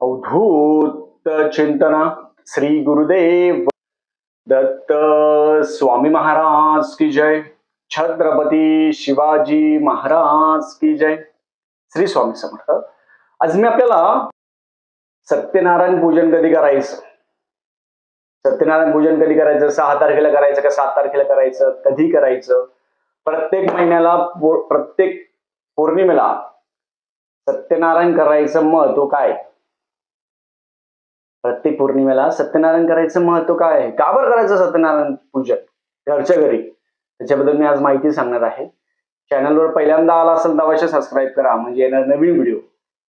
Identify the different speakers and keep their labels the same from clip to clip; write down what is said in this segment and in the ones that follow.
Speaker 1: अवधूत चिंतना श्री गुरुदेव दत्त स्वामी महाराज की जय। छत्रपती शिवाजी महाराज की जय। श्री स्वामी समर्थ। आज मी आपल्याला सत्यनारायण पूजन कधी करायचं? सत्यनारायण पूजन कधी करायचं? सहा तारखेला करायचं का सात तारखेला करायचं? कधी करायचं? प्रत्येक महिन्याला प्रत्येक पौर्णिमेला सत्यनारायण करायचं महत्त्व काय? प्रत्येक पौर्णिमेला सत्यनारायण करायचं महत्त्व काय आहे? का बरं करायचं सत्यनारायण पूजन? घरच्या घरी. त्याच्याबद्दल मी आज माहिती सांगणार आहे. चॅनलवर पहिल्यांदा आला असेल तर अवश्य सबस्क्राईब करा. म्हणजे येणार नवीन व्हिडिओ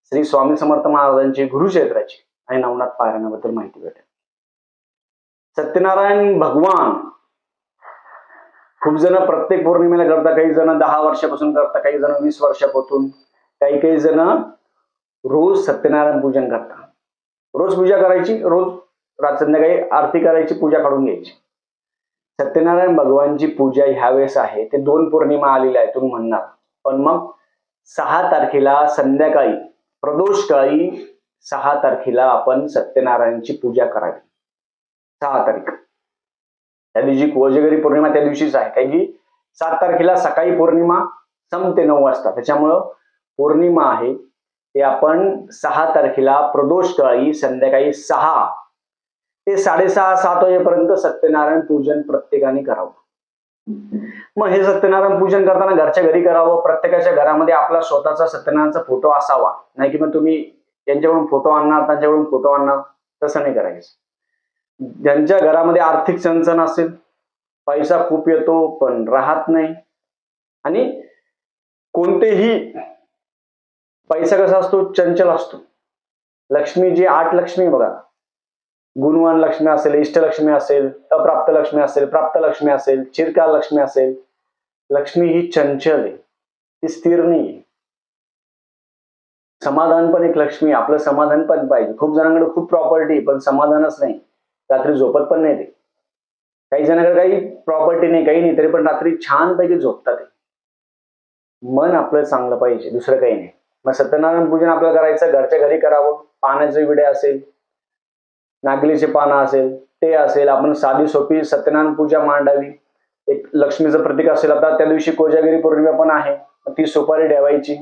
Speaker 1: श्री स्वामी समर्थ महाराजांची गुरुक्षेत्राची आणि नवनाथ पारायणाबद्दल माहिती भेटेल. सत्यनारायण भगवान. खूप जण प्रत्येक पौर्णिमेला करता काही जण दहा वर्षापासून करता काही जण वीस वर्षापासून. काही काही जण रोज सत्यनारायण पूजन करतात. रोज पूजा करायची रोज रात संध्याकाळी आरती करायची पूजा काढून घ्यायची. सत्यनारायण भगवानची पूजा ह्यावेळेस आहे. ते दोन पौर्णिमा आलेल्या आहेत तुम्ही म्हणणार. पण मग सहा तारखेला संध्याकाळी प्रदोष काळी सहा तारखेला आपण सत्यनारायणची पूजा करावी. सहा तारीख. त्या दिवशी कोजगरी पौर्णिमा त्या दिवशीच आहे. कारण की सात तारखेला सकाळी पौर्णिमा संपते नऊ वाजता. त्याच्यामुळं पौर्णिमा आहे. ते आपण सहा तारखेला प्रदोष काळी संध्याकाळी सहा ते साडेसहा सात वाजेपर्यंत सत्यनारायण पूजन प्रत्येकाने करावं. मग हे सत्यनारायण पूजन करताना घरच्या घरी करावं प्रत्येकाच्या घरामध्ये आपला स्वतःचा सत्यनारायणचा फोटो असावा. नाही की मग तुम्ही यांच्याकडून फोटो आणणार त्यांच्याकडून फोटो आणणार तसं नाही करायचं. ज्यांच्या घरामध्ये आर्थिक चणचण असेल पैसा खूप येतो पण राहत नाही. आणि कोणतेही पैसा कसा असतो? चंचल असतो. लक्ष्मी जी आठ लक्ष्मी बघा. गुणवान लक्ष्मी असेल इष्टलक्ष्मी असेल अप्राप्त लक्ष्मी असेल प्राप्त लक्ष्मी असेल चिरकाल लक्ष्मी असेल लक्ष्मी ही चंचल आहे. ती स्थिर नाही आहे. समाधान पण एक लक्ष्मी आपलं समाधान पण पाहिजे. खूप जणांकडे खूप प्रॉपर्टी पण समाधानच नाही. रात्री झोपत पण नाही ते. काही जणांकडे काही प्रॉपर्टी नाही काही नाही तरी पण रात्री छानपैकी झोपतात मन आपलं चांगलं पाहिजे दुसरं काही नाही. मग सत्यनारायण पूजन आपल्याला करायचं घरच्या घरी करावं. पाण्याचे विडे असेल नागलीचे पानं असेल ते असेल. आपण साधी सोपी सत्यनारायण पूजा मांडावी. एक लक्ष्मीचं प्रतीक असेल आता त्या दिवशी कोजागिरी पौर्णिमा पण आहे. ती सुपारी ठेवायची.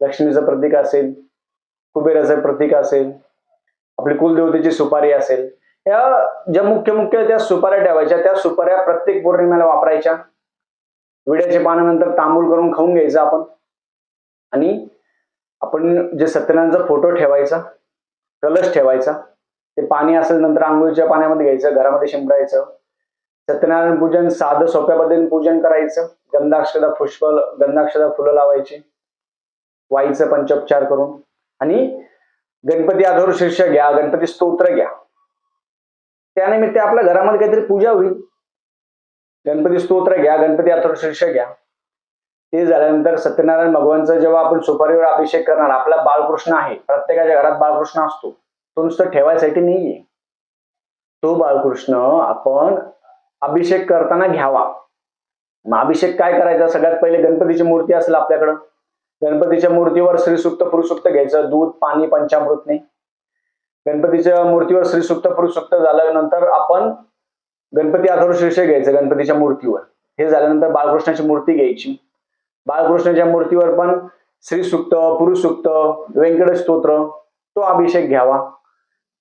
Speaker 1: लक्ष्मीचं प्रतीक असेल कुबेराचं प्रतीक असेल आपली कुलदेवतेची सुपारी असेल. या ज्या मुख्य मुख्य त्या सुपाऱ्या ठेवायच्या त्या सुपाऱ्या प्रत्येक पौर्णिमेला वापरायच्या. विड्याचे पानानंतर तांबूल करून खाऊन घ्यायचं आपण. आणि आपण जे सत्यनारायणचा फोटो ठेवायचा कलश ठेवायचा ते पाणी असेल नंतर आंघोळीच्या पाण्यामध्ये घ्यायचं घरामध्ये शिंपडायचं. सत्यनारायण पूजन साधं सोप्या पद्धतीने पूजन करायचं. गंधाक्षदा पुष्प गंधाक्षदा फुलं लावायची. वाईचं पंचोपचार करून. आणि गणपती आधार शीर्ष घ्या गणपती स्तोत्र घ्या. त्यानिमित्त आपल्या घरामध्ये काहीतरी पूजा होईल. गणपती स्तोत्र घ्या गणपती आधार शीर्ष घ्या. ते झाल्यानंतर सत्यनारायण भगवानचं जेव्हा आपण सुपारीवर अभिषेक करणार आपला बाळकृष्ण आहे प्रत्येकाच्या घरात बाळकृष्ण असतो. तो नुसतं ठेवायसाठी नाहीये. तो बाळकृष्ण आपण अभिषेक करताना घ्यावा. मग अभिषेक काय करायचा? सगळ्यात पहिले गणपतीची मूर्ती असेल आपल्याकडं. गणपतीच्या मूर्तीवर श्रीसुक्त पुरुषुक्त घ्यायचं. दूध पाणी पंचामृत नाही गणपतीच्या मूर्तीवर श्रीसुक्त पुरुषुक्त झाल्यानंतर आपण गणपती अथर्व शीर्ष घ्यायचं गणपतीच्या मूर्तीवर. हे झाल्यानंतर बाळकृष्णाची मूर्ती घ्यायची. बाळकृष्णाच्या मूर्तीवर पण श्रीसुक्त पुरुषुक्त व्यंकटेश स्तोत्र तो अभिषेक घ्यावा.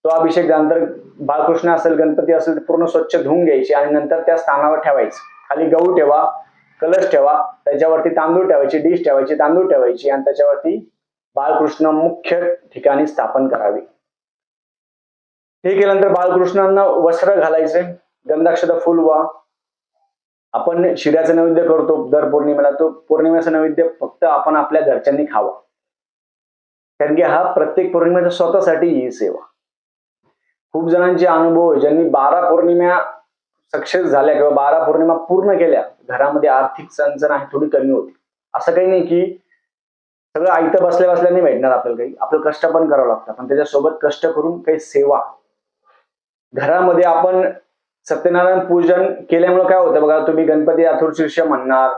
Speaker 1: तो अभिषेक नंतर बाळकृष्ण असेल गणपती असेल पूर्ण स्वच्छ धुवून घ्यायची आणि नंतर त्या स्थानावर ठेवायचं. खाली गहू ठेवा कलश ठेवा त्याच्यावरती तांदूळ ठेवायची डिश ठेवायची तांदूळ ठेवायची आणि त्याच्यावरती बाळकृष्ण मुख्य ठिकाणी स्थापन करावी. हे केल्यानंतर बाळकृष्णांना वस्त्र घालायचे गंधाक्षता फुल वा आपण शिऱ्याचं नैवेद्य करतो दर पौर्णिमेला तो पौर्णिमेचा नैवेद्य फक्त आपण आपल्या घरच्यांनी खावा. कारण की हा प्रत्येक पौर्णिमेच्या स्वतःसाठी ही सेवा. खूप जणांचे अनुभव ज्यांनी बारा पौर्णिमा सक्सेस झाल्या किंवा बारा पौर्णिमा पूर्ण केल्या घरामध्ये आर्थिक चणचण आहे थोडी कमी होती. असं काही नाही की सगळं आयतं बसल्या बसल्या नाही भेटणार आपल्याला काही. आपलं कष्ट पण करावं लागतं. पण त्याच्यासोबत कष्ट करून काही सेवा. घरामध्ये आपण सत्यनारायण पूजन केल्यामुळे काय होतं बघा तुम्ही गणपती अथुरशीर्ष म्हणणार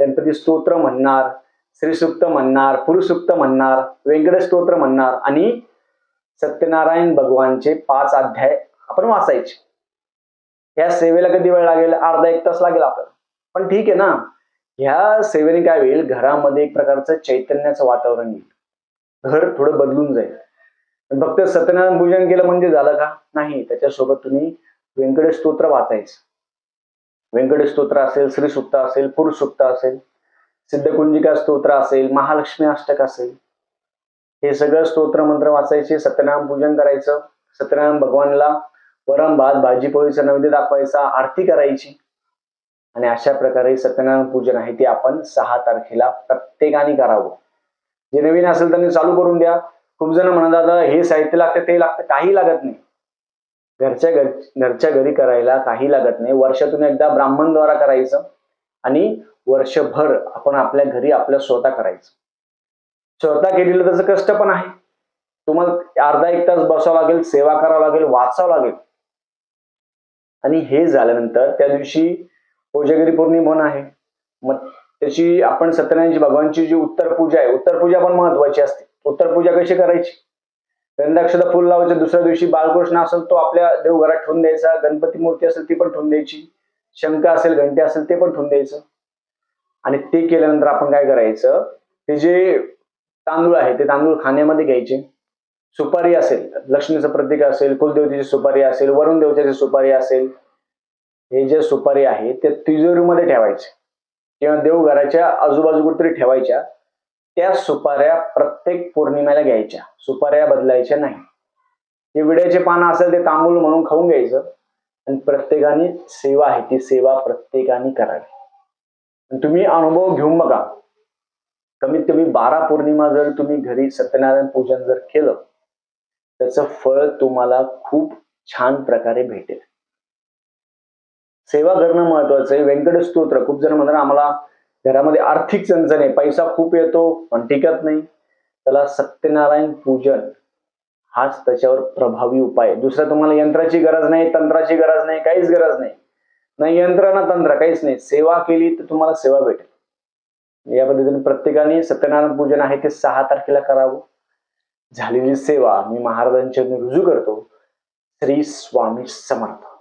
Speaker 1: गणपती स्तोत्र म्हणणार श्रीसुक्त म्हणणार पुरुषुक्त म्हणणार वेंकट स्तोत्र म्हणणार आणि सत्यनारायण भगवानचे पाच अध्याय आपण वाचायचे. ह्या सेवेला कधी वेळ लागेल? अर्धा एक तास लागेल आपल्याला. पण ठीक आहे ना? ह्या सेवेने काय होईल? घरामध्ये एक प्रकारचं चैतन्याचं वातावरण येईल. घर थोडं बदलून जाईल. फक्त सत्यनारायण पूजन केलं म्हणजे झालं का? नाही. त्याच्यासोबत तुम्ही व्यंकटेश स्तोत्र वाचायचं. व्यंकटेश स्तोत्र असेल श्री सुप्त असेल पुरुष सुप्त असेल सिद्धकुंजिका स्तोत्र असेल महालक्ष्मी अष्टक असेल हे सगळं स्तोत्र मंत्र वाचायचे सत्यनारायण पूजन करायचं सत्यनारायण भगवानला वरम भात भाजी पोळीचा नैवेद्य दाखवायचा आरती करायची. आणि अशा प्रकारे सत्यनारायण पूजन आहे ते आपण सहा तारखेला प्रत्येकाने करावं. जे नवीन असेल त्यांनी चालू करून द्या. खूप जण म्हणतात "दादा, हे साहित्य लागतं ते लागतं. काही लागत नाही. घरच्या घर घरच्या घरी करायला काही लागत नाही. वर्षातून एकदा ब्राह्मणद्वारा करायचं आणि वर्षभर आपण आपल्या घरी आपल्या स्वतः करायचं. स्वतः केलेलं त्याचं कष्ट पण आहे. तुम्हाला अर्धा एक तास बसावं लागेल सेवा करावं लागेल वाचावं लागेल. आणि हे झाल्यानंतर त्या दिवशी कोजागिरी पौर्णिमा आहे. मग त्याची आपण सत्यनारायणची भगवानची जी उत्तर पूजा आहे उत्तर पूजा पण महत्वाची असते. उत्तर पूजा कशी करायची? गंधाक्षता फुल लावायचं. दुसऱ्या दिवशी बालकृष्ण असेल तो आपल्या देवघरात ठेवून द्यायचा. गणपती मूर्ती असेल ती पण ठेवून द्यायची. शंख असेल घंटे असेल ते पण ठेवून द्यायचं. आणि ते केल्यानंतर आपण काय करायचं? ते जे तांदूळ आहे ते तांदूळ खाण्यामध्ये घ्यायचे. सुपारी असेल लक्ष्मीचं प्रतीक असेल कुलदेवतेची सुपारी असेल वरुण देवतेची सुपारी असेल हे जे सुपारी आहे ते तिजोरीमध्ये ठेवायचे. किंवा देवघराच्या आजूबाजू कुठेतरी ठेवायच्या. त्या सुपाऱ्या प्रत्येक पौर्णिमेला घ्यायच्या. सुपाऱ्या बदलायच्या नाही. जे विड्याचे पानं असेल ते तांबूल म्हणून खाऊन घ्यायचं. आणि प्रत्येकाने सेवा आहे ती सेवा प्रत्येकाने करावी. तुम्ही अनुभव घेऊन बघा. कमीत कमी बारा पौर्णिमा जर तुम्ही घरी सत्यनारायण पूजन जर केलं त्याचं फळ तुम्हाला खूप छान प्रकारे भेटेल. सेवा करणं महत्वाचं आहे. व्यंकट स्तोत्र खूप जण म्हणतात आम्हाला घरामध्ये आर्थिक चणचण आहे पैसा खूप येतो पण टिकत नाही. त्याला सत्यनारायण पूजन हाच त्याच्यावर प्रभावी उपाय. दुसरा तुम्हाला यंत्राची गरज नाही तंत्राची गरज नाही काहीच गरज नाही. नाही यंत्र ना तंत्र काहीच नाही. सेवा केली तर तुम्हाला सेवा भेटेल. या पद्धतीने प्रत्येकाने सत्यनारायण पूजन आहे ते सहा तारखेला करावं. झालेली सेवा मी महाराजांच्या रुजू करतो. श्री स्वामी समर्थ.